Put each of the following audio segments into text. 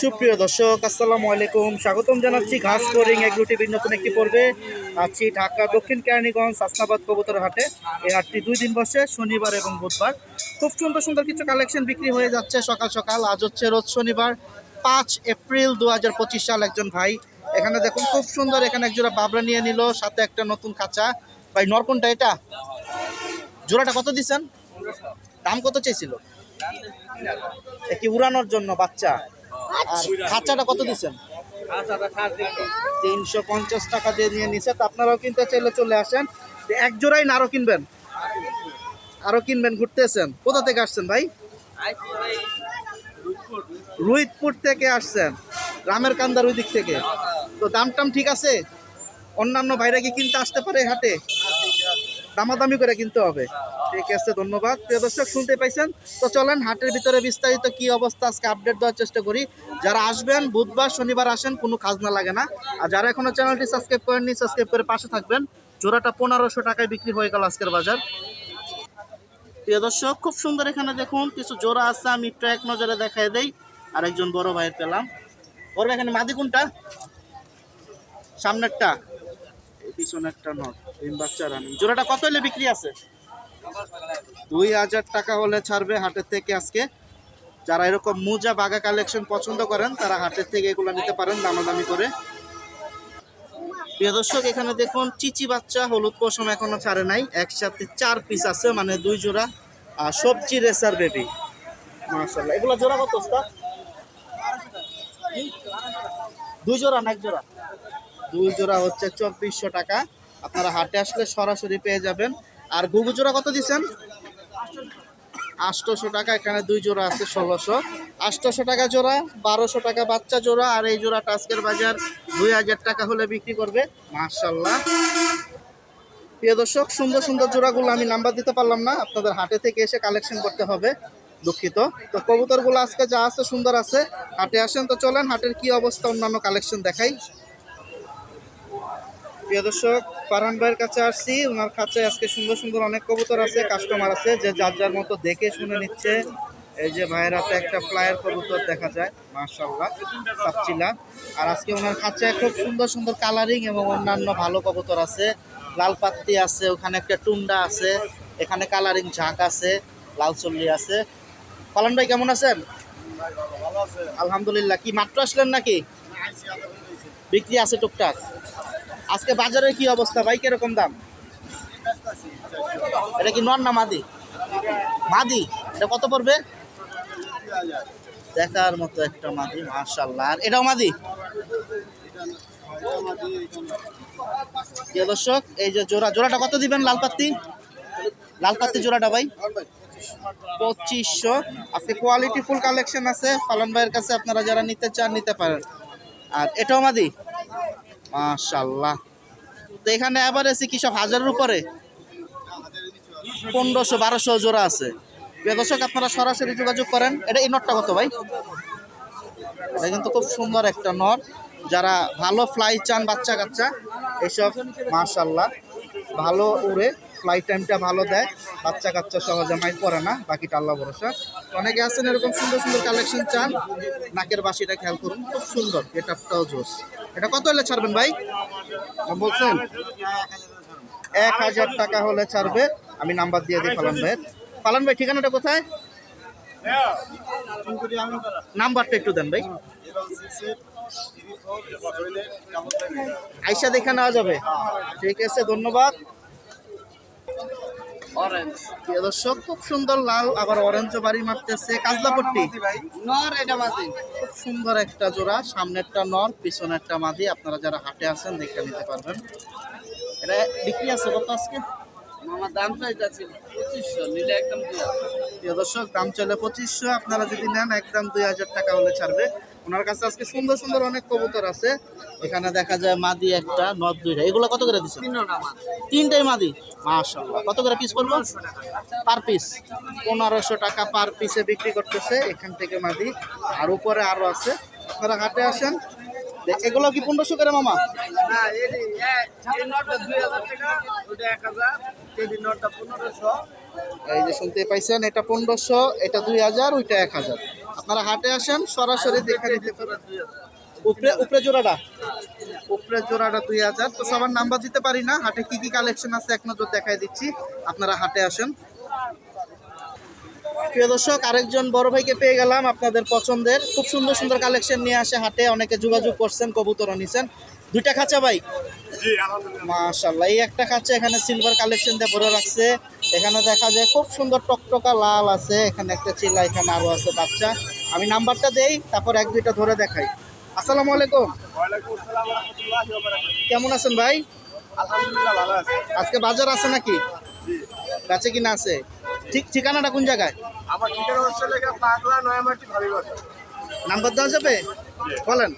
সুপ্রিয় দর্শক, আসসালামু আলাইকুম। স্বাগতম জানাচ্ছি ঘাস বোরিং এগ্রো টিভির নতুন একটি পর্বে। আছি ঢাকা, দক্ষিণ কেরানীগঞ্জ, হাসনাবাদ কবুতর হাটে। এই হাটটি দুই দিন বসে, শনিবার এবং বুধবার। খুব সুন্দর সুন্দর কিছু কালেকশন বিক্রি হয়ে যাচ্ছে সকাল সকাল। আজ হচ্ছে রোজ শনিবার, পাঁচ এপ্রিল দু হাজার পঁচিশ সাল একজন ভাই। এখানে দেখুন, খুব সুন্দর এখানে একজোড়া বাবরা নিয়ে নিল, সাথে একটা নতুন খাঁচা। ভাই, নরকনটা এটা? জোড়াটা কত দিছেন দাম কত চেয়েছিল কি উড়ানোর জন্য বাচ্চা? আর খাঁচাটা কত দিচ্ছেন? তিনশো পঞ্চাশ টাকা দিয়ে নিয়ে নিছে। তো আপনারাও কিনতে চাইলে চলে আসেন। এক জোড়াই না আরও কিনবেন? আরও কিনবেন ঘুরতেছেন? কোথা থেকে আসছেন ভাই? রুইতপুর থেকে আসছেন। রামের কান্দার ওই দিক থেকে। তো দাম টাম ঠিক আছে? অন্যান্য ভাইরা কি কিনতে আসতে পারে হাটে? দামাদামি করে কিনতে হবে। ঠিক আছে ধন্যবাদ। প্রিয় দর্শক শুনতে পাইছেন? তো চলেন হাটের ভিতরে বিস্তারিত কি অবস্থা আজকে আপডেট দেওয়ার চেষ্টা করি। যারা আসবেন বুধবার শনিবার আসেন কোনো খাজনা লাগে না। আর যারা এখনও চ্যানেলটি সাবস্ক্রাইব করেননি সাবস্ক্রাইব করে পাশে থাকবেন। জোড়াটা পনেরোশো টাকায় বিক্রি হয়ে গেল আজকের বাজার। প্রিয় দর্শক খুব সুন্দর এখানে দেখুন কিছু জোড়া আছে আমি একটু এক নজরে দেখাই দেই। আর একজন বড় ভাইয়ের পেলাম। ভাই, এখানে মাদি কোনটা? সামনেরটা। পিছনেরটা নট ডিম বাচ্চা রানি। জোড়াটা কত হলে বিক্রি আছে? দুই হাজার টাকা হলে ছাড়বে হাটের থেকে আজকে। যারা এরকম মুজা বাগা কালেকশন পছন্দ করেন, তারা হাটের থেকে এগুলো নিতে পারেন দামাদামি করে। প্রিয় দর্শক, এখানে দেখুন, চিচি বাচ্চা, হলুদ পশম এখনও ছাড়ে নাই। একসাথে চার পিস আছে মানে দুই জোড়া, আর সবজি রেসার বেবি মাশাল্লাহ এগুলো জোড়া কত? দুই জোড়া না এক জোড়া? দুই জোড়া হচ্ছে চব্বিশশো টাকা। আপনারা হাটে আসলে সরাসরি পেয়ে যাবেন। আর গুগু জোড়া কত দিচ্ছেন? আটশোশো টাকা, এখানে দুই জোড়া আছে, ষোলোশো। আটশোশো টাকা জোড়া, বারোশো টাকা বাচ্চা জোড়া, আর এই জোড়া টাস্কের বাজার দুই হাজার টাকা হলে বিক্রি করবে। মার্শাল্লাহ প্রিয় দর্শক, সুন্দর সুন্দর জোড়াগুলো আমি নাম্বার দিতে পারলাম না, আপনাদের হাটে থেকে এসে কালেকশন করতে হবে, দুঃখিত। তো কবুতরগুলো আজকে যা আছে সুন্দর আছে, হাটে আসেন তো চলেন, হাটের কি অবস্থা, অন্যান্য কালেকশন দেখাই। প্রিয় দর্শক, ফারহান ভাইয়ের কাছে আসছি। ওনার কাছে আজকে সুন্দর সুন্দর অনেক কবুতর আছে কাস্টমার আছে, যে যার যার মতো দেখে শুনে নিচ্ছে। এই যে ভাইয়ের হাতে একটা ফ্লায়ার কবুতর দেখা যায় মার্শাল্লাহ সাপচিলা। আর আজকে ওনার কাছে খুব সুন্দর সুন্দর কালারিং এবং অন্যান্য ভালো কবুতর আছে। লাল পাত্তি আছে, ওখানে একটা টুন্ডা আছে, এখানে কালারিং ঝাঁক আছে, লাল চল্লি আছে। পালন ভাই, কেমন আছেন? আলহামদুলিল্লাহ, কি মাত্র আসলেন নাকি? বিক্রি আছে টুকটাক। আজকে বাজারের কি অবস্থা ভাই? কীরকম দাম? এটা কি নর না মাদি? মাদি? এটা কত পড়বে? দেখার মতো একটা মাদি মার্শাল্লাহ আর এটাও মাদি? দর্শক, এই যে জোড়া, জোড়াটা কত দিবেন লালপাত্তি লালপাত্তি জোড়াটা ভাই? পঁচিশশো। আজকে কোয়ালিটি ফুল কালেকশন আছে। ফালন ভাইয়ের কাছে আপনারা যারা নিতে চান, নিতে পারেন। আর এটাও মাদি? মাশাল্লাহ তো এখানে অ্যাভারেজে কি সব হাজারের উপরে? পনেরোশো, বারোশো জোড়া আছে। দর্শক, আপনারা সরাসরি যোগাযোগ করেন। এটা এই নটটা কত ভাই? এটা কিন্তু খুব সুন্দর একটা নট। যারা ভালো ফ্লাই চান বাচ্চা কাচ্চা এসব মাশাল্লাহ ভালো উড়ে ফ্লাই টাইমটা ভালো দেয়। বাচ্চা কাচ্চা সহজে মাইল পড়ে না, বাকিটা আল্লাহ ভরসা। অনেকে আছেন এরকম সুন্দর সুন্দর কালেকশন চান। নাকের বাসিটা খেয়াল করুন, খুব সুন্দর গেটআপটাও জোস এটা কত হলে ছাড়বেন ভাই? বলছেন? এক হাজার টাকা হলে ছাড়বে। আমি নাম্বার দিয়ে দিই পালান ভাই পালান ভাই ঠিকানাটা কোথায়? নাম্বারটা একটু দেন ভাই। আইসা দেখে নেওয়া যাবে। ঠিক আছে ধন্যবাদ। প্রিয় দর্শক খুব সুন্দর লাল আবার অরেঞ্জ বাড়ি মারতেছে কাজলাপট্টি। নর এটা মাদি। খুব সুন্দর একটা জোড়া সামনেরটা নর পিছনেরটা মাদি। আপনারা যারা হাটে আছেন দেখে নিতে পারবেন। এটা বিক্রি আছে কত আজকে? আমার দাম চাইতেছি পঁচিশশো নিলে একদম প্রিয় দর্শক দাম চলে পঁচিশশো। আপনারা যদি নেন একদম দুই হাজার টাকা হলে ছাড়বে। ওনার কাছে আজকে সুন্দর সুন্দর অনেক কবুতর আছে। এখানে দেখা যায় মাদি একটা নদ দুইটা। এগুলো কত করে দিচ্ছে তিনটা তিনটাই মাদি? মাশাল্লাহ কত করে পিস পড়ব? পার পিস পনেরোশো টাকা পার পিসে বিক্রি করতেছে এখান থেকে মাদি। আর উপরে আরও আছে। আপনারা হাটে আসেন। এগুলো কি পনেরোশো করে মামা? এই যে শুনতে পাইছেন এটা পনেরোশো এটা দুই হাজার ওইটা এক হাজার। আপনারা হাটে আসেন সরাসরি দেখে নিতে পারেন। উপরে উপরে জোড়াটা? উপরে জোড়াটা দুই হাজার। তো সবার নাম্বার দিতে পারি না হাটে কি কি কালেকশন আছে এক নজর দেখাই দিচ্ছি। আপনারা হাটে আসেন। প্রিয় দর্শক আরেকজন বড় ভাইকে পেয়ে গেলাম আপনাদের পছন্দের। খুব সুন্দর সুন্দর কালেকশন নিয়ে আসে হাটে অনেকে যোগাযোগ করছেন কবুতরও নিছেন। দুইটা খাঁচা ভাই? মাশাল্লাহ এই একটা খাঁচা এখানে সিলভার কালেকশন দিয়ে ভরে রাখছে। এখানে দেখা যায় খুব সুন্দর টকটকা লাল আছে এখানে একটা চিলা এখানে আরও আছে বাচ্চা। আমি নাম্বারটা দেই তারপর এক দুইটা ধরে দেখাই। আসসালামু আলাইকুম। কেমন আছেন ভাই? আজকে বাজার আছে নাকি? বেচে কিনা আছে? ঠিক ঠিকানাটা কোন জায়গায়? আমার ঠিকানা হচ্ছে পাগলা নয়ামাটি ভাবিবাজার নাম্বার দেওয়া যাবে? বলেন।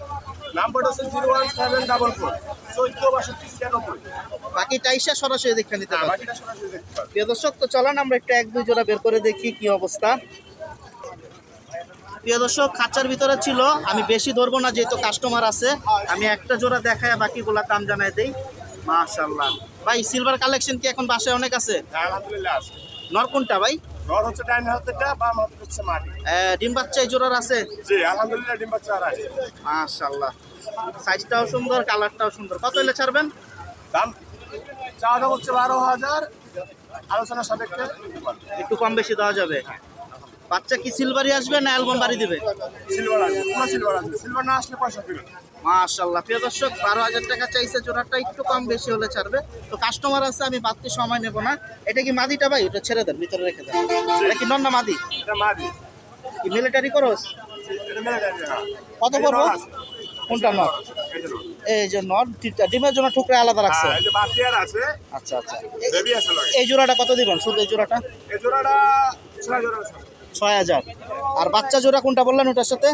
নাম্বারটা হচ্ছে zero one seven double four চোদ্দ বাষট্টি ছিয়ানব্বই। বাকি টাইসা সরাসরি দেখে নিতে হ্যাঁ বাকিটা সরাসরি প্রিয় দর্শক তো চলেন আমরা একটু এক দুই জোড়া বের করে দেখি কি অবস্থা। প্রিয় দর্শক খাঁচার ভিতরে ছিল আমি বেশি ধরবো না যেহেতু কাস্টমার আছে। আমি একটা জোড়া দেখায় বাকিগুলা দাম জানাই দেই। মাশাল্লাহ ভাই সিলভার কালেকশন কি এখন বাসায় অনেক আছে? হ্যাঁ আছে। নর কোনটা ভাই? রড হচ্ছে ডাইন হাতেরটা বাম হাতে হচ্ছে মাটি। ডিম বাচ্চা এই জোড়ার আছে? জি আলহামদুলিল্লাহ ডিম বাচ্চা আর আছে। মাশাআল্লাহ। সাইজটাও সুন্দর কালারটাও সুন্দর। কত হলে ছাড়বেন? দাম? চাওয়া হচ্ছে বারো হাজার। আলোচনা সাপেক্ষে। একটু কম বেশি দেওয়া যাবে। বাচ্চা কি সিলভারই আসবে না অ্যালবাম বাড়ি দিবে? সিলভার আছে পুরো সিলভার আছে সিলভার না আসলে পয়সা ফেরত মাশাল্লাহ প্রিয় দর্শক বারো হাজার টাকা চাইছে জোড়াটা একটু কম বেশি হলে ছাড়বে। তো কাস্টমার আছে আমি বাড়তি সময় নেব না। এটা কি মাদিটা ভাই? এটা ছেড়ে দেন ভিতরে রেখে দেন। এটা কি নন্না মাদি? এটা মাদি। কি মিলিটারি করস হ্যাঁ। কত আছে। কোনটা নট এই যে। নট ডিমের জন্য টুকরা আলাদা রাখছে। হ্যাঁ, আচ্ছা আচ্ছা। এই জোড়াটা কত দিবেন? শুধু এই জোড়াটা? এই জোড়াটা ছয় হাজার। আর বাচ্চা জোড়া কোনটা বললেন ওটার সাথে?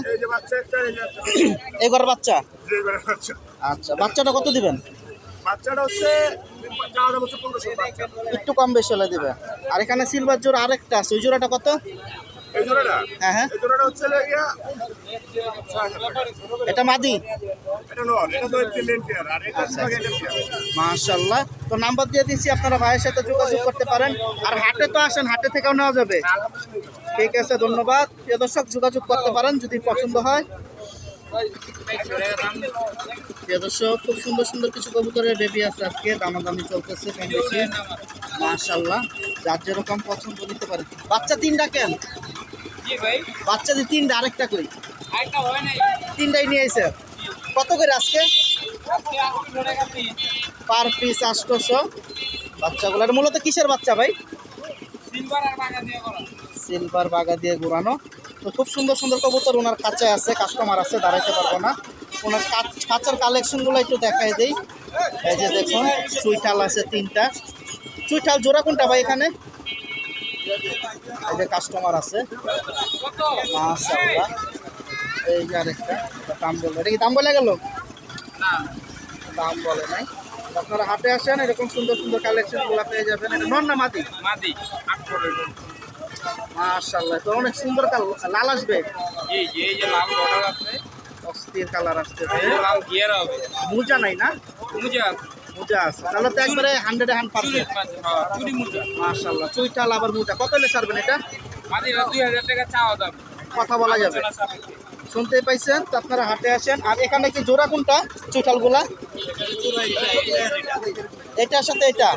এই বাচ্চা? আচ্ছা বাচ্চাটা কত দিবেন? একটু কম বেশি হলে দিবে। আর এখানে সিলভার জোড়া আরেকটা আছে, ওই জোড়াটা কত? হ্যাঁ হ্যাঁ। এটা মাদি? আচ্ছা, পেয়ার। মাশাল্লাহ তো নাম্বার দিয়ে দিচ্ছি আপনারা ভাইয়ের সাথে যোগাযোগ করতে পারেন। আর হাটে তো আসেন হাটে থেকেও নেওয়া যাবে। ঠিক আছে ধন্যবাদ। প্রিয় দর্শক যোগাযোগ করতে পারেন যদি পছন্দ হয়। প্রিয় দর্শক খুব সুন্দর সুন্দর কিছু কবুতরের বেবি আছে আজকে। দামাদামি চলতেছে কম বেশি। মাশাল্লাহ যার যেরকম পছন্দ নিতে পারে। বাচ্চা তিনটা কেন? ভাই। বাচ্চা দিয়ে তিনটা আরেকটা কই? আরেকটা হয় নাই। তিনটাই নিয়ে এসে কত করে আজকে পার পিস আটশোশো। বাচ্চাগুলো এটা মূলত কিসের বাচ্চা ভাই? সিলভার আর বাগা দিয়ে ঘুরানো। তো খুব সুন্দর সুন্দর কবুতর ওনার কাছে আছে কাস্টমার আছে দাঁড়াইতে পারব না। ওনার কাচ- কাঁচার কালেকশনগুলো একটু দেখাই দেই। এই যে দেখুন চুইঠাল আছে তিনটা। চুইঠাল জোড়া কোনটা ভাই এখানে? এই যে কাস্টমার আছে মাশাআল্লাহ। এই যে আরেকটা দাম বলল এটা কি দাম বলে গেল না। দাম বলে নাই। আপনারা হাটে আসেন এরকম সুন্দর সুন্দর কালেকশনগুলো পেয়ে যাবেন। এটা নন না মাদি? মাদি মাশাআল্লাহ তো অনেক সুন্দর কাল- লাল আসবে। জি জি এই যে লাল বর্ডার আছে। অস্থির কালার আসতেছে। লাল গিয়ার হবে। মোজা নাই না? মুজা আছে। তাহলে তো একবারে হান্ড্রেড হ্যান্ড হ্যাঁ, মুজা মাশাআল্লাহ চুইটাল আবার মোজা। কত হলে এটা? কথা বলা যাবে। শুনতে পাইছেন তো আপনারা হাটে আসেন। আর এখানে কি জোড়া কোনটা? চুইটালগুলা এটার সাথে এটা?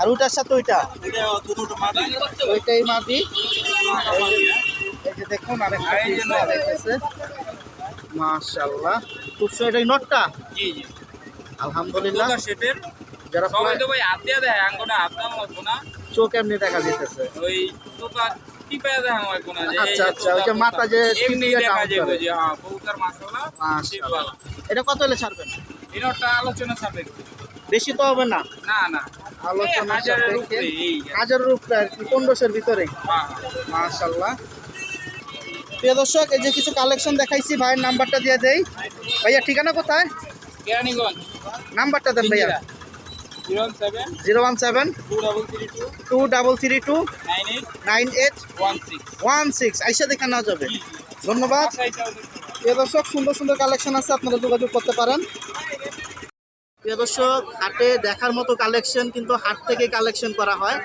আর ওইটার সাথে ওইটা? ওইটাই মাদি। এই দেখুন আরেকটা মাশাআল্লাহ। খুব এটা নটটা? জি জি। আলহামদুলিল্লাহ। দুটা যারা সবাই তো ভাই হাত দেয় আঙ্গুটা হাত দাম না চোখ এমনি দেখা যেতেছে ওই তোতা টিপে দেখা হয় কোনা যে আচ্ছা, আচ্ছা, ওই যে মাথা যে এমনি দেখা যাবে যে হ্যাঁ কবুতর মাছওয়ালা মাশাআল্লাহ। এটা কত হলে ছাড়বেন? এটা আলোচনা সাপেক্ষে। বেশি তো হবে না। না না। আলোচনা সাপেক্ষে। উপরে, এই আর কি। পনেরোশোর ভিতরে। হ্যাঁ, মাশাল্লাহ প্রিয় দর্শক এই যে কিছু কালেকশন দেখাইছি ভাইয়ের নাম্বারটা দিয়ে দেই। ভাইয়া ঠিকানা কোথায়? কেরানীগঞ্জ। নাম্বারটা দেন ভাইয়া। Zero one seven two double three two nine eight one six. আইসা দেখা নেওয়া যাবে। ধন্যবাদ। প্রিয় দর্শক, সুন্দর সুন্দর কালেকশন আছে, আপনারা যোগাযোগ করতে পারেন। প্রিয় দর্শক, হাটে দেখার মতো কালেকশন কিন্তু হাট থেকে কালেকশন করা হয়।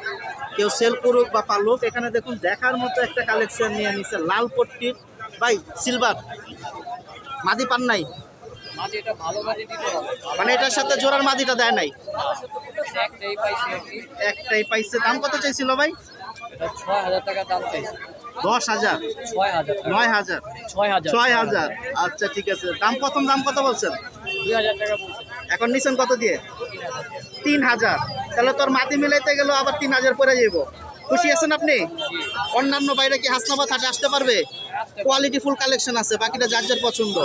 কেউ সেল করুক বা পালুক, এখানে দেখুন দেখার মতো একটা কালেকশন নিয়ে নিছে, লাল পট্টির, ভাই, সিলভার। মাদি পান মানে এটার সাথে জোড়ার মাদিটা দেয় নাই? একটাই পাইছি দাম কত চাইছিল ভাই? ছয় হাজার টাকা দাম চাইছি। দশ হাজার? নয় হাজার? ছয় হাজার। আচ্ছা ঠিক আছে। দাম প্রথম দাম কত বলছেন? এখন নিছেন কত দিয়ে? তিন হাজার। তাহলে তোর মাটি মিলাইতে গেল আবার তিন হাজার পরে যাইব। খুশি আছেন আপনি? অন্যান্য বাইরে কি হাসনাবাদ হাটে আসতে পারবে? কোয়ালিটি ফুল কালেকশন আছে বাকিটা যার যার পছন্দ।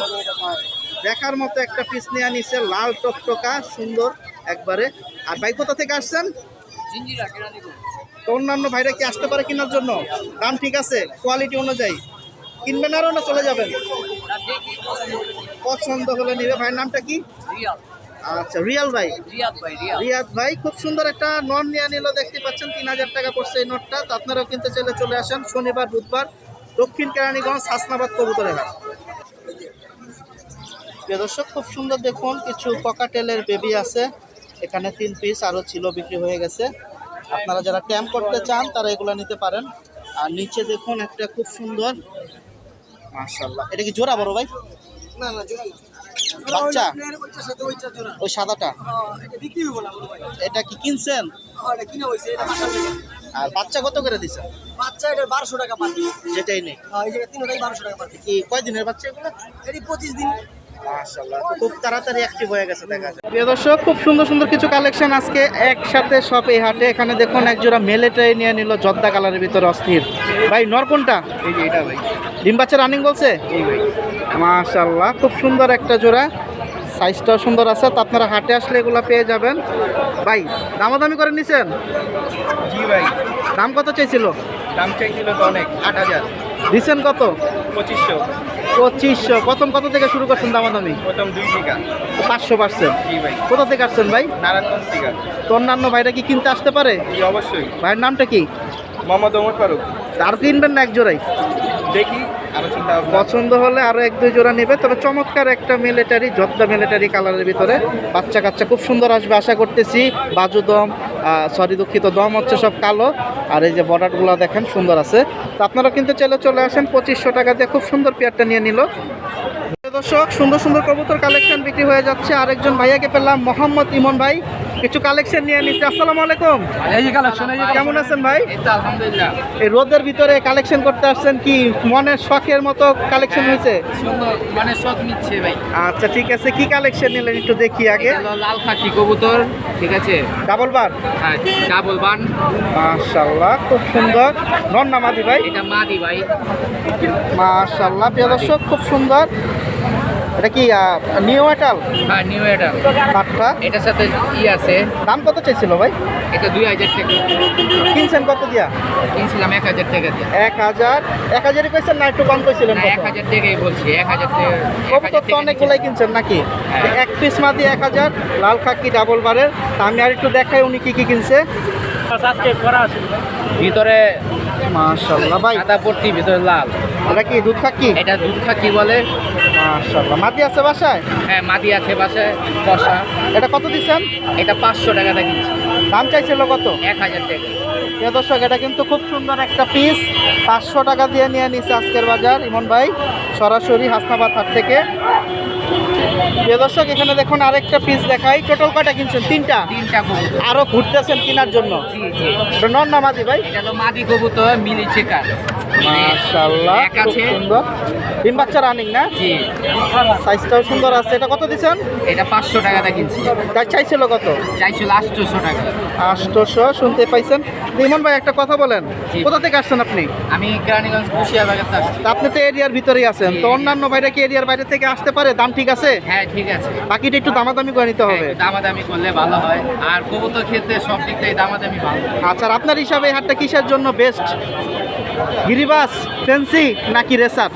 দেখার মতো একটা পিস নিয়ে নিছে লাল টকটকা সুন্দর একবারে। আর ভাই কোথা থেকে আসছেন? তো অন্যান্য ভাইরা কি আসতে পারে কেনার জন্য? দাম ঠিক আছে কোয়ালিটি অনুযায়ী। কিনবেন আরও না চলে যাবেন? পছন্দ হলে নিবে। ভাইয়ের নামটা কি? আচ্ছা রিয়াল ভাই। রিয়াদ ভাই রিয়াদ। রিয়াদ ভাই খুব সুন্দর একটা নন নিয়ে নিল দেখতে পাচ্ছেন তিন হাজার টাকা পড়ছে এই নোটটা তো আপনারাও কিনতে চাইলে চলে আসেন শনিবার বুধবার দক্ষিণ কেরানীগঞ্জ হাসনাবাদ কবুতরের হাট। প্রিয় দর্শক খুব সুন্দর দেখুন কিছু ককাটেলের বেবি আছে। এখানে তিন পিস আরও ছিল বিক্রি হয়ে গেছে। আপনারা যারা ট্যাম্প করতে চান তারা এগুলো নিতে পারেন। আর নিচে দেখুন একটা খুব সুন্দর মার্শাল্লাহ এটা কি জোড়া বড় ভাই? না না বাচ্চা? ওই সাদাটা? এটা ভাই। এটা কি কিনছেন? থেকে। আর বাচ্চা কত করে দিচ্ছেন বাচ্চা এটা বারোশো টাকা যেটাই নেই। কি কয়দিনের বাচ্চা এগুলো? পঁচিশ দিন। মাশাআল্লাহ খুব তাড়াতাড়ি অ্যাক্টিভ হয়ে গেছে দেখা যায় প্রিয় দর্শক খুব সুন্দর সুন্দর কিছু কালেকশন আজকে একসাথে সব এই হাটে। এখানে দেখুন এক জোড়া মেলেটাই নিয়ে নিল জর্দা কালারের ভিতরে অস্থির। ভাই নর কোনটা? এই যে এটা ভাই। ডিম বাচ্চা রানিং বলছে? এই ভাই। মাশাআল্লাহ খুব সুন্দর একটা জোড়া। সাইজটাও সুন্দর আছে। তো আপনারা হাটে আসলে এগুলো পেয়ে যাবেন। ভাই দামাদামি করে নিছেন? জি ভাই। দাম কত চাইছিল? দাম চাইছিল তো অনেক আট হাজার। দিছেন কত? পঁচিশশো। পঁচিশশো। প্রথম কত থেকে শুরু করছেন দামাদামি? প্রথম দুই টিকা পাঁচশো পার্সেন্ট কোথা থেকে আসছেন ভাই? নারায়ণগঞ্জ টিকা তো অন্যান্য ভাইরা কি কিনতে আসতে পারে? অবশ্যই। ভাইয়ের নামটা কি? মোহাম্মদ ওমর ফারুক। আর কিনবেন না এক জোড়াই? দেখি পছন্দ হলে আরও এক দুই জোড়া নেবে তবে চমৎকার একটা মিলিটারি যদ্দা মিলিটারি কালারের ভিতরে বাচ্চা কাচ্চা খুব সুন্দর আসবে আশা করতেছি। বাজু দম সরি দুঃখিত দম হচ্ছে সব কালো। আর এই যে বর্ডারগুলো দেখেন সুন্দর আছে। তো আপনারা কিন্তু চলে চলে আসেন পঁচিশশো টাকা দিয়ে খুব সুন্দর পেয়ারটা নিয়ে নিল। দর্শক সুন্দর সুন্দর কবুতর কালেকশন বিক্রি হয়ে যাচ্ছে। আরেকজন ভাইয়াকে পেলাম মোহাম্মদ ইমন ভাই। কিছু কালেকশন নিয়ে নিচ্ছে। আসসালামু আলাইকুম। কেমন আছেন ভাই? এই আলহামদুলিল্লাহ। এই রোদের ভিতরে কালেকশন করতে আসছেন কি? মনের শখের মতো কালেকশন হয়েছে? সুন্দর মানে শখ নিচ্ছে ভাই। আচ্ছা ঠিক আছে। কি কালেকশন নিলেন একটু দেখি আগে? লাল খাকি কবুতর ঠিক আছে? Double bun? হ্যাঁ ডাবল বান। মাশাল্লাহ খুব সুন্দর। নন নামাদি ভাই? এটা মাদি ভাই। মাশাল্লাহ প্রিয় দর্শক খুব সুন্দর। এটা কি নিউ এটাল হ্যাঁ নিউ এটা কাঠটা? এটার সাথে ই আছে। দাম কত চাইছিল ভাই? এটা দুই হাজার টাকা। কিনছেন কত দিয়া? কিনছিলাম এক হাজার টাকা দিয়ে। এক হাজার? এক হাজারই কইছেন না একটু কম কইছিলেন না এক হাজার টাকাই বলছি এক হাজার টাকা কবুতর তো অনেকগুলাই কিনছেন নাকি? হ্যাঁ। এক পিস মাদি এক হাজার লাল খাকি ডাবল বারের। আমি আর একটু দেখাই উনি কি কি কিনছে। ভিতরে মাশাল্লাহ ভাই। সাদা পট্টি ভিতরে লাল। এটা কি দুধ খাকি? এটা দুধ খাকি বলে। মাশাল্লাহ মাদি আছে বাসায়? হ্যাঁ মাদি আছে বাসায় বসা। এটা কত দিচ্ছেন? এটা পাঁচশো টাকাটা কিনছি দাম চাইছিল কত? এক হাজার টাকা। প্রিয় দর্শক এটা কিন্তু খুব সুন্দর একটা পিস পাঁচশো টাকা দিয়ে নিয়ে নিছে আজকের বাজার। ইমন ভাই সরাসরি হাসনাবাদ হাট থেকে। প্রিয় দর্শক এখানে দেখুন আরেকটা পিস দেখাই। টোটাল কয়টা কিনছেন? তিনটা? তিনটা কবুতর। আরও ঘুরতেছেন কেনার জন্য? জি জি। এটা নন না মাদি ভাই? এটা তো মাদি কবুতর মিলি চেকার মাশাআল্লাহ। সুন্দর। ডিম বাচ্চা রানিং না? জি। সাইজটাও সুন্দর আছে। এটা কত দিচ্ছেন? এটা পাঁচশো টাকাটা কিনছি। তাই চাইছিল কত? চাইছিল আটশোশো টাকা। আষ্টশো শুনতে পাইছেন। ইমন ভাই একটা কথা বলেন। কোথা থেকে আসছেন আপনি? আমি কেরানীগঞ্জ কুশিয়া বাগাতে আসছি। আপনি তো এরিয়ার ভিতরেই আছেন। তো অন্যান্য ভাইরা কি এরিয়ার বাইরে থেকে আসতে পারে? দাম ঠিক আছে? হ্যাঁ ঠিক আছে। বাকিটা একটু দামাদামি করে নিতে হবে। একটু দামাদামি করলে ভালো হয়। আর কবুতর ক্ষেত্রে সব দিক থেকে দামাদামি ভালো। আচ্ছা আপনার হিসাবে এই হাটটা কিসের জন্য বেস্ট গিরিবাস ফেন্সি নাকি রেসার?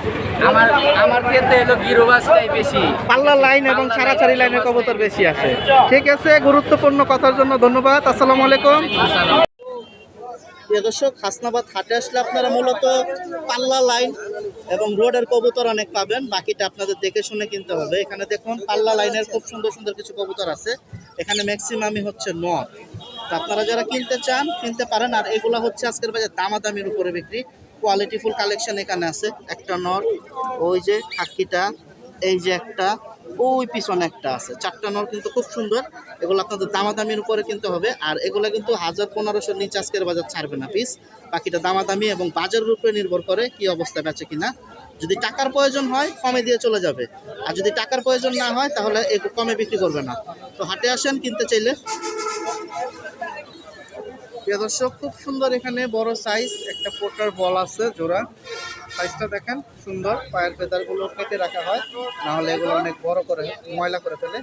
আমার আমার ক্ষেত্রে এলো গিরোবাসটাই বেশি। পাল্লা লাইন এবং ছাড়াছাড়ি লাইনের কবুতর বেশি আছে ঠিক আছে গুরুত্বপূর্ণ কথার জন্য ধন্যবাদ। আসসালামু আলাইকুম। প্রিয় দর্শক হাসনাবাদ হাটে আসলে আপনারা মূলত পাল্লা লাইন এবং রোডের কবুতর অনেক পাবেন, বাকিটা আপনাদের দেখে শুনে কিনতে হবে। এখানে দেখুন, পাল্লা লাইনের খুব সুন্দর সুন্দর কিছু কবুতর আছে। এখানে ম্যাক্সিমামই হচ্ছে নর আপনারা যারা কিনতে চান, কিনতে পারেন, আর এগুলো হচ্ছে আজকের বাজার দামাদামির উপরে বিক্রি। কোয়ালিটিফুল কালেকশন এখানে আছে, একটা নর ওই যে খাকিটা, এই যে একটা ওই পিছনে একটা আছে। চারটা নর কিন্তু খুব সুন্দর। এগুলো আপনাদের দামাদামির উপরে কিনতে হবে। আর এগুলো কিন্তু হাজার পনেরোশোর নিচে আজকের বাজার ছাড়বে না পিস বাকিটা দামাদামি এবং বাজারের উপরে নির্ভর করে কি অবস্থা বেচে কিনা। যদি টাকার প্রয়োজন হয়, কমে দিয়ে চলে যাবে। আর যদি টাকার প্রয়োজন না হয়, তাহলে একটু কমে বিক্রি করবে না। তো হাটে আসেন, কিনতে চাইলে। প্রিয় দর্শক, খুব সুন্দর এখানে বড় সাইজ একটা পোটার বল আছে, জোড়া। সাইজটা দেখেন, সুন্দর। পায়ের ফেদারগুলো কেটে রাখা হয়। না হলে এগুলো অনেক বড় করে, ময়লা করে ফেলে।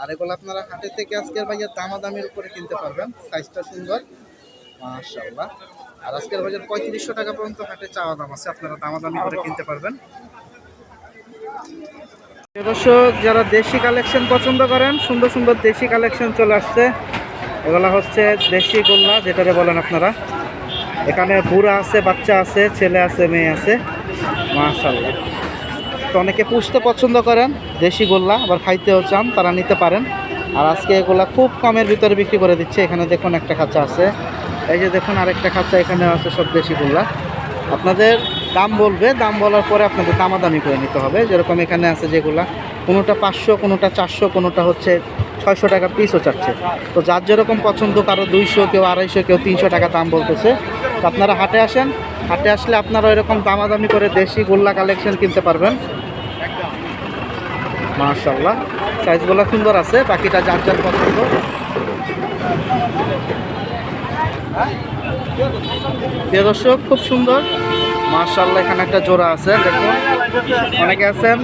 আর এগুলো আপনারা হাটে থেকে আজকের বাজার দামাদামির উপরে কিনতে পারবেন। সাইজটা সুন্দর। মাশাআল্লাহ। আর আজকের বাজার পঁয়ত্রিশশো টাকা পর্যন্ত হাটে চাওয়া দাম আছে। আপনারা দামাদামি করে কিনতে পারবেন। দর্শক, যারা দেশি কালেকশন পছন্দ করেন, সুন্দর সুন্দর দেশি কালেকশন চলে আসছে। এগুলা হচ্ছে দেশি গোল্লা, যেটাকে বলেন আপনারা। এখানে বুড়া আছে, বাচ্চা আছে, ছেলে আছে, মেয়ে আছে। মাশাল্লাহ তো অনেকে পুষতে পছন্দ করেন, দেশি গোল্লা, আবার খাইতেও চান, তারা নিতে পারেন। আর আজকে এগুলা খুব কমের ভিতরে বিক্রি করে দিচ্ছে। এখানে দেখুন একটা খাঁচা আছে। এই যে দেখুন আরেকটা খাঁচা এখানে আছে, সব দেশি গোল্লা। আপনাদের দাম বলবে, দাম বলার পরে আপনাদের দামাদামি করে নিতে হবে। যেরকম এখানে আছে যেগুলা, কোনোটা পাঁচশো, কোনোটা চারশো, কোনোটা হচ্ছে ছয়শো টাকা পিসও চাচ্ছে। তো যার যেরকম পছন্দ, কারও দুইশো, কেউ আড়াইশো, কেউ তিনশো টাকা দাম বলতেছে। তো আপনারা হাটে আসেন। হাটে আসলে আপনারা এরকম দামাদামি করে দেশি গোল্লা কালেকশন কিনতে পারবেন। মার্শাল্লাহ সাইজগুলো সুন্দর আছে, বাকিটা যার যার পছন্দ। দর্শক, খুব সুন্দর। মার্শাল্লাহ এখানে একটা জোড়া আছে, দেখুন। অনেকে আছেন,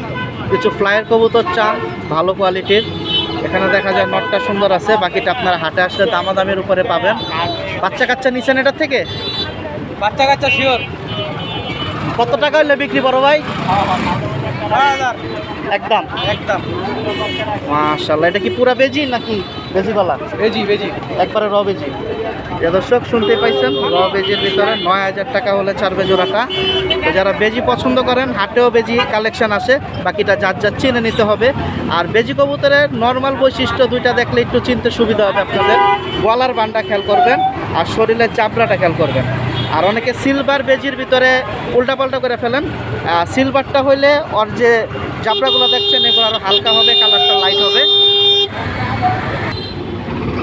কিছু ফ্লাইয়ের কবুতর চান, ভালো কোয়ালিটির এখানে দেখা যায় নটটা সুন্দর আছে বাকিটা আপনারা হাটে আসলে দামা দামের উপরে পাবেন। বাচ্চা কাচ্চা নিচ্ছেন এটার থেকে? বাচ্চা কাচ্চা শিওর কত টাকা হলে বিক্রি করো ভাই? একদম। একদম। মাশাল্লাহ এটা কি পুরা বেজি নাকি বেজি গলা বেজি বেজি। একবারে র বেজি। দর্শক, শুনতে পাইছেন? র বেজির ভিতরে নয় হাজার টাকা হলে ছাড়বে জোড়াটা। তো যারা বেজি পছন্দ করেন, হাটেও বেজি কালেকশন আসে, বাকিটা যার যার চিনে নিতে হবে। আর বেজি কবুতরের নর্মাল বৈশিষ্ট্য দুইটা দেখলে একটু চিনতে সুবিধা হবে আপনাদের। গলার বান্ডা খেয়াল করবেন, আর শরীরের চাপড়াটা খেয়াল করবেন। আর অনেকে সিলভার বেজির ভিতরে উল্টাপাল্টা করে ফেলেন। সিলভারটা হইলে ওর যে চাপড়াগুলো দেখছেন, এগুলো আরও হালকা হবে কালারটা লাইট হবে।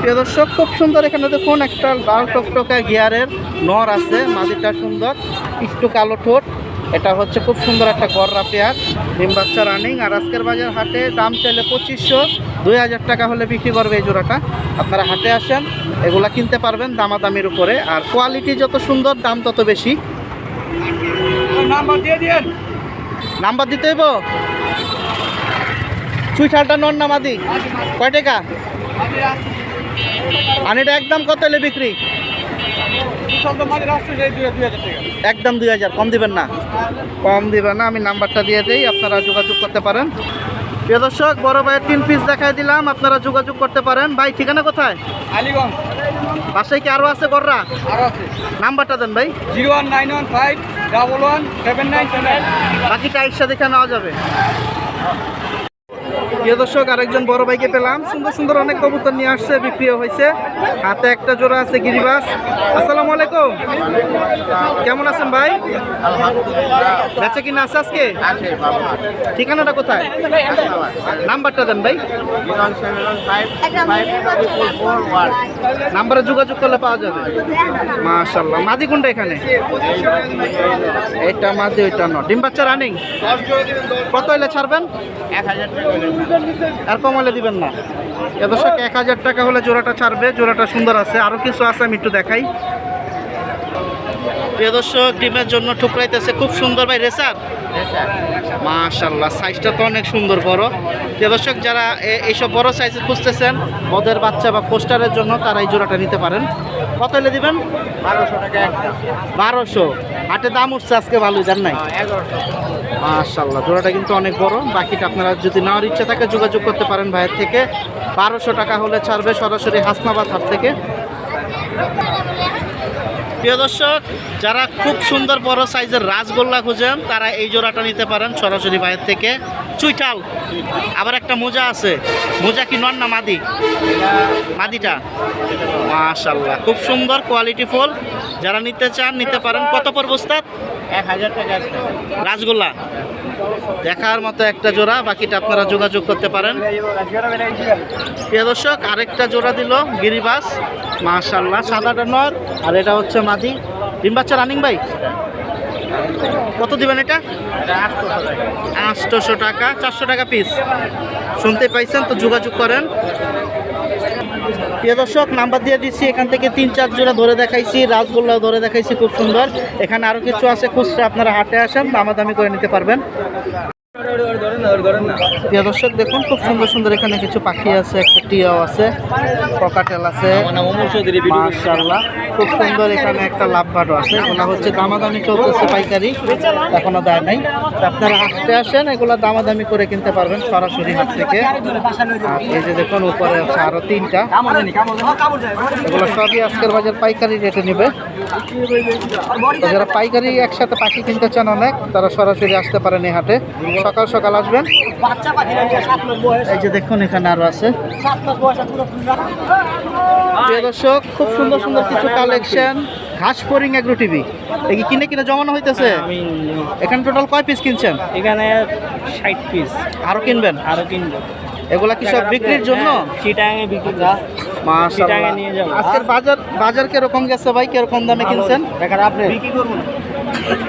প্রিয় দর্শক খুব সুন্দর এখানে দেখুন একটা লাল টকটকা গিয়ারের নর আছে মাদিটা সুন্দর একটু কালো ঠোঁট। এটা হচ্ছে খুব সুন্দর একটা গররা পেয়ার ডিম বাচ্চা রানিং আর আজকের বাজার হাটে দাম চাইলে পঁচিশশো দুই হাজার টাকা হলে বিক্রি করবে এই জোড়াটা। আপনারা হাটে আসেন এগুলা কিনতে পারবেন দামাদামির উপরে। আর কোয়ালিটি যত সুন্দর দাম তত বেশি। নাম্বার দিয়ে দিন নাম্বার দিতে হইব? চুইঠালটা নন না মাদি? কয় টাকা? আর এটা একদম কত হলে বিক্রি? একদম দুই হাজার কম দিবেন না? কম দিবেন না আমি নাম্বারটা দিয়ে দিই আপনারা যোগাযোগ করতে পারেন। প্রিয় দর্শক বড় ভাইয়ের তিন পিস দেখাই দিলাম আপনারা যোগাযোগ করতে পারেন। ভাই ঠিকানা কোথায়? আলিগঞ্জ। বাসায় কি আরও আছে গররা? আর আছে। নাম্বারটা দেন ভাই। Zero one nine one five double one seven nine seven. বাকিটা একসাথে দেখে নেওয়া যাবে। প্রিয় দর্শক, আরেকজন বড় ভাইকে পেলাম। সুন্দর সুন্দর অনেক কবুতর নিয়ে আসছে, বিক্রিও হয়েছে। হাতে একটা জোড়া আছে গিরিবাস। আসসালামু আলাইকুম। কেমন আছেন ভাই? বেচে কিনা আছে আজকে? ঠিকানাটা কোথায়? নাম্বারটা দেন ভাই। নাম্বারে যোগাযোগ করলে পাওয়া যাবে। মাশাল্লাহ মাদি কোনটা এখানে? এটা মাদি, ওইটা ন ডিম বাচ্চা রানিং কত হলে ছাড়বেন? আর কম হলে দিবেন না। এ দর্শক এক হাজার টাকা হলে জোড়াটা ছাড়বে, জোড়াটা সুন্দর আছে। আরও কিছু আছে, আমি একটু দেখাই। প্রিয় দর্শক ডিমের জন্য ঠুকরাইতেছে খুব সুন্দর ভাই রেসার? মাশাল্লাহ সাইজটা তো অনেক সুন্দর বড়। প্রিয় দর্শক যারা এইসব বড় সাইজের খুঁজতেছেন ওদের বাচ্চা বা পোস্টারের জন্য তারা এই জোড়াটা নিতে পারেন। কত হলে দিবেন? বারোশো টাকা বারোশো। হাটে দাম উঠছে আজকে ভালো জান নাই? এগারোশো। মাশাল্লাহ জোড়াটা কিন্তু অনেক বড়। বাকিটা আপনারা যদি নেওয়ার ইচ্ছা থাকে যোগাযোগ করতে পারেন ভাইয়ের থেকে। বারোশো টাকা হলে ছাড়বে সরাসরি হাসনাবাদ হাট থেকে। প্রিয় দর্শক যারা খুব সুন্দর বড় সাইজের রাসগোল্লা খুঁজেন তারা এই জোড়াটা নিতে পারেন সরাসরি বাইরের থেকে। চুইটাল আবার একটা মোজা আছে। মোজা কি নন না মাদি? মাদিটা? মাশাল্লাহ খুব সুন্দর কোয়ালিটি ফুল। যারা নিতে চান নিতে পারেন। কত পর বস্তাত এক হাজার টাকা। রাসগোল্লা? দেখার মতো একটা জোড়া, বাকিটা আপনারা যোগাযোগ করতে পারেন। প্রিয় দর্শক, আরেকটা জোড়া দিল গিরিবাস মাশাল্লাহ সাদাটা নর, আর এটা হচ্ছে মাদি। ডিম বাচ্চা রানিং ভাই? কত দিবেন এটা? আটশোশো টাকা। চারশো টাকা পিস শুনতে পাইছেন তো, যোগাযোগ করেন। প্রিয় দর্শক নাম্বার দিয়ে দিচ্ছি, এখান থেকে তিন চার জোড়া ধরে দেখাইছি রাসগোল্লাও ধরে দেখাইছি, খুব সুন্দর। এখানে আরও কিছু আছে, খুচরা আপনারা হাটে আসেন, দামাদামি করে নিতে পারবেন। দেখুন, খুব সুন্দর সুন্দর এখানে কিছু পাখি আছে, একটা টিয়াও আছে পকাটেল আছে, মাশাআল্লাহ, খুব সুন্দর এখানে একটা লাভবাটও আছে, এগুলো হচ্ছে দামাদামি চলতেছে পাইকারি, এখনও দেয় নাই। আপনারা হাটতে আসেন, এগুলো দামাদামি করে কিনতে পারবেন সরাসরি হাট থেকে। এই যে দেখুন, উপরে আছে আরও তিনটা। এগুলো সবই আজকের বাজার পাইকারি রেটে নেবে। যারা পাইকারি একসাথে পাখি কিনতে চান অনেক, তারা সরাসরি আসতে পারেন এই হাটে। সকাল সকাল আসবেন। এই যে দেখুন এখানে আরও আছে। প্রিয় দর্শক খুব সুন্দর সুন্দর কিছু কালেকশন ঘাস ফরিং এগ্রো টিভি। এই কিনে কিনে জমানো হইতেছে? এখানে টোটাল কয় পিস কিনছেন? এখানে ষাট পিস আরও কিনবেন? আরও কিনবো। এগুলা কি সব বিক্রির জন্য? চিটাঙে বিক্রি যা মাশাআল্লাহ। আজকের বাজার বাজার কীরকম গেছে ভাই? কীরকম দামে কিনছেন? দেখার আপনি? বিক্রি করব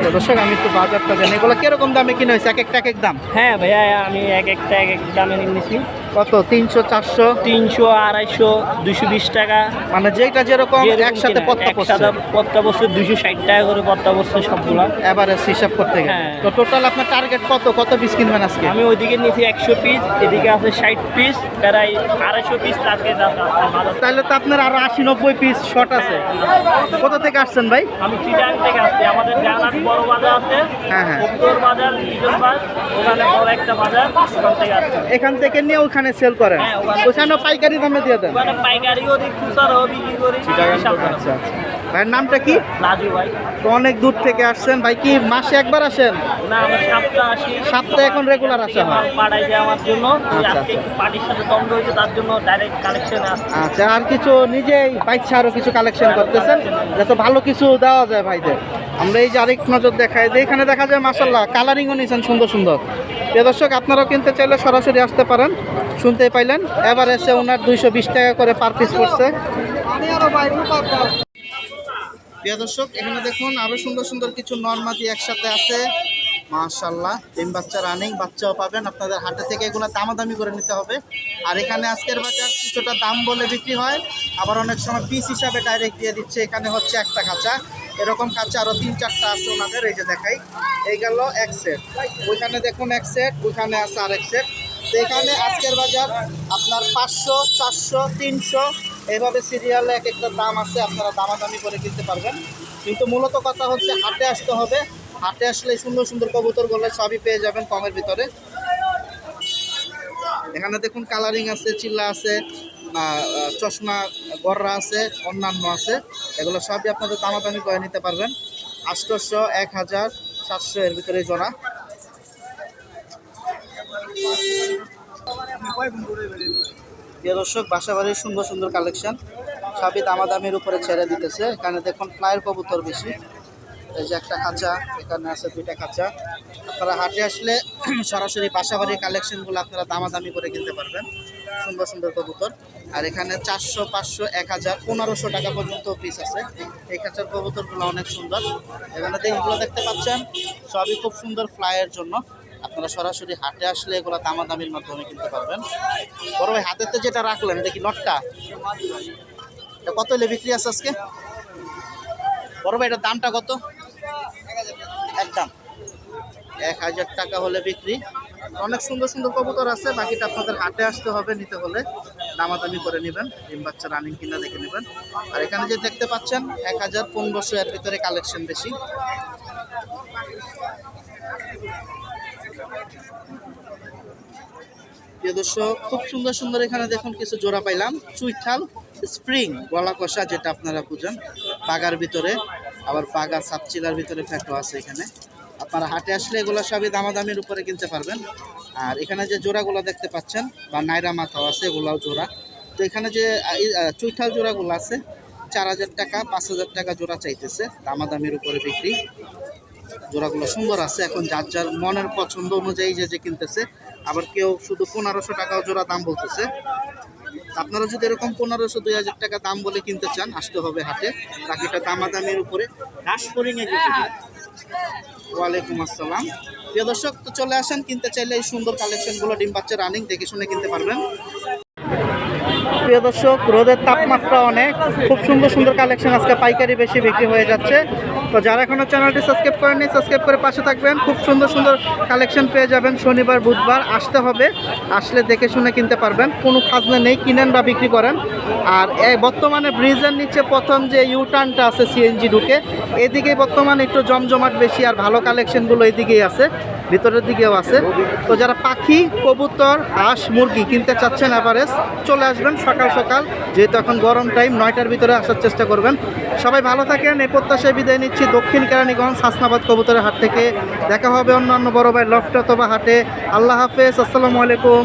তো দর্শক, আমি একটু বাজারটা জানি। এগুলো কীরকম দামে কিনে হয়েছে? এক একটা এক এক দাম? হ্যাঁ ভাইয়া, আমি এক একটা এক এক দামে নিয়েছি কত? তিনশো চারশো? তিনশো আড়াইশো দুশো বিশ টাকা। মানে যেটা যেরকম একসাথে পত্তা পড়ছে। পত্তা বসছে দুশো ষাট টাকা করে পত্তা বসছে সবগুলা। এভারেজ হিসাব করতে গেলে। হ্যাঁ। তো টোটাল আপনার টার্গেট কত? কত পিস কিনবেন আজকে? আমি ওইদিকে নিয়েছি একশো পিস এদিকে আছে ষাট পিস প্রায় আড়াইশো পিস তাকে তাহলে তো আপনার আরও আশি নব্বই পিস শর্ট আছে। কোথা থেকে আসছেন ভাই? আমি চিটাং থেকে আসছি আমাদের জানার বড় বাজার আছে। হ্যাঁ, হ্যাঁ। বাজার ওখানে বড় একটা বাজার ওখান থেকে আসছি। এখান থেকে নিয়ে ওখানে সেল করেন? হ্যাঁ, ওখানে- ওখানেও পাইকারি দামে দিয়ে দেন। পাইকারিও পাইকারিও দিই খুচরাও বিক্রি করি আচ্ছা আচ্ছা। ভাইয়ের নামটা কি? লাজু ভাই। তো অনেক দূর থেকে আসছেন। ভাই কি মাসে একবার আসেন? না আমি সাতটা আসি। সপ্তাহে এখন রেগুলার আসা হয়? পাঠাই যায় আমার জন্য। আচ্ছা, আজকে আচ্ছা। পার্টির সাথে দ্বন্দ্ব হয়েছে তার জন্য ডাইরেক্ট কালেকশনে আচ্ছা আর কিছু নিজেই বাইচ্ছা আরও কিছু কালেকশন করতেছেন? যাতে ভালো কিছু দেওয়া যায় ভাইদের। আমরা এই যে আরেক নজর দেখাই যে এখানে দেখা যায় মাসাল্লাহ কালারিংও নিয়েছেন সুন্দর সুন্দর। প্রিয় দর্শক আপনারাও কিনতে চাইলে সরাসরি আসতে পারেন। শুনতেই পাইলেন এবার এসে ওনার দুইশো বিশ টাকা করে পার পিস পড়ছে। প্রিয় দর্শক, এখানে দেখুন আরও সুন্দর সুন্দর কিছু নর্মাদি একসাথে আছে। মাশাল্লাহ ডিম বাচ্চা রানিং বাচ্চাও পাবেন। আপনাদের হাটে থেকে এগুলো দামাদামি করে নিতে হবে। আর এখানে আজকের বাজার কিছুটা দাম বলে বিক্রি হয়। আবার অনেক সময় পিস হিসাবে ডাইরেক্ট দিয়ে দিচ্ছে। এখানে হচ্ছে একটা খাঁচা। এরকম খাঁচা আরও তিন চারটা আছে ওনাদের। এই যে দেখাই। এই গেল এক সেট ওইখানে দেখুন এক সেট ওইখানে আছে আরেক সেট তো এখানে আজকের বাজার আপনার পাঁচশো, চারশো, তিনশো এইভাবে সিরিয়ালে এক একটা দাম আছে, আপনারা দামাদামি করে কিনতে পারবেন। কিন্তু মূলত কথা হচ্ছে, হাটে আসতে হবে। হাটে আসলে সুন্দর সুন্দর কবুতর কবুতরগুলো সবই পেয়ে যাবেন কমের ভিতরে। এখানে দেখুন কালারিং আছে, চিল্লা আছে চশমা, গররা আছে, অন্যান্য আছে। এগুলো সবই আপনাদের দামাদামি করে নিতে পারবেন। আষ্টশো এক হাজার, সাতশো এর ভিতরে জোড়া। প্রিয় দর্শক, বাসাবাড়ির সুন্দর সুন্দর কালেকশন সবই দামাদামির উপরে ছেড়ে দিতেছে। এখানে দেখুন ফ্লাইয়ের কবুতর বেশি। এই যে একটা খাঁচা, এখানে আছে দুইটা খাঁচা। আপনারা হাটে আসলে সরাসরি বাসাবাড়ির কালেকশনগুলো আপনারা দামাদামি করে কিনতে পারবেন। সুন্দর সুন্দর কবুতর। আর এখানে চারশো, পাঁচশো, এক হাজার, পনেরোশো টাকা পর্যন্ত পিস আছে। এই খাঁচার কবুতরগুলো অনেক সুন্দর। এখানে দেখগুলো দেখতে পাচ্ছেন? সবই খুব সুন্দর ফ্লাইয়ের জন্য। আপনারা সরাসরি হাটে আসলে এগুলো দামাদামির মাধ্যমে কিনতে পারবেন। বড় ভাই হাতে তো যেটা রাখলেন, এটা কি নটটা? এটা কত হলে বিক্রি আছে আজকে? বড় ভাই, এটার দামটা কত? একদম এক হাজার টাকা হলে বিক্রি। অনেক সুন্দর সুন্দর কবুতর আছে, বাকিটা আপনাদের হাটে আসতে হবে নিতে হলে। দামাদামি করে নেবেন, ডিম বাচ্চা রানিং কিনা দেখে নেবেন। আর এখানে যে দেখতে পাচ্ছেন, এক হাজার পনেরোশো এর ভিতরে কালেকশন বেশি। প্রিয় দর্শক, খুব সুন্দর সুন্দর এখানে দেখুন কিছু জোড়া পাইলাম। চুইঠাল স্প্রিং, গলা কষা যেটা আপনারা বুঝেন। বাগার ভিতরে, আবার বাগার সাপচিলার ভিতরে ফ্যাটো আছে এখানে। আপনারা হাটে আসলে এগুলো সবই দামাদামির উপরে কিনতে পারবেন। আর এখানে যে জোড়াগুলো দেখতে পাচ্ছেন, বা নাইরা মাথাও আছে, এগুলাও জোড়া। তো এখানে যে চুইঠাল জোড়াগুলো আছে, চার হাজার টাকা, পাঁচ হাজার টাকা জোড়া চাইতেছে, দামাদামির উপরে বিক্রি। জোড়াগুলো সুন্দর আছে, এখন যার যার মনের পছন্দ অনুযায়ী যে যে কিনতেছে আবার কেউ শুধু পনেরোশো টাকাও জোড়া দাম বলতেছে। আপনারা যদি এরকম পনেরোশো, দুই হাজার টাকা দাম বলে কিনতে চান, আসতে হবে হাতে বাকিটা দামাদামের উপরে। ঘাস ফরিং ওয়ালাইকুম আসসালাম। প্রিয় দর্শক, তো চলে আসেন। কিনতে চাইলে এই সুন্দর কালেকশনগুলো ডিম বাচ্চা রানিং দেখে শুনে কিনতে পারবেন। প্রিয় দর্শক, রোদের তাপমাত্রা অনেক। খুব সুন্দর সুন্দর কালেকশন আজকে পাইকারি বেশি বিক্রি হয়ে যাচ্ছে। তো যারা এখনও চ্যানেলটি সাবস্ক্রাইব করেননি, সাবস্ক্রাইব করে পাশে থাকবেন। খুব সুন্দর সুন্দর কালেকশন পেয়ে যাবেন শনিবার, বুধবার। আসতে হবে, আসলে দেখে শুনে কিনতে পারবেন। কোনো খাজনা নেই, কিনেন বা বিক্রি করেন। আর বর্তমানে ব্রিজের নিচে প্রথম যে ইউটার্নটা আছে সিএনজি ঢুকে এদিকে বর্তমানে একটু জমজমাট বেশি আর ভালো কালেকশনগুলো এদিকেই আছে। ভিতরের দিকেও আছে। তো যারা পাখি, কবুতর, হাঁস, মুরগি কিনতে চাচ্ছেন অ্যাভারেজ চলে আসবেন সকাল সকাল। যেহেতু এখন গরম টাইম নয়টার ভিতরে আসার চেষ্টা করবেন। সবাই ভালো থাকেন এ প্রত্যাশায় বিদায় নিচ্ছি। দক্ষিণ কেরানীগঞ্জ, হাসনাবাদ কবুতরের হাট থেকে দেখা হবে অন্যান্য বড় ভাই লফট অথবা হাটে। আল্লাহ হাফেজ, আসসালামু আলাইকুম।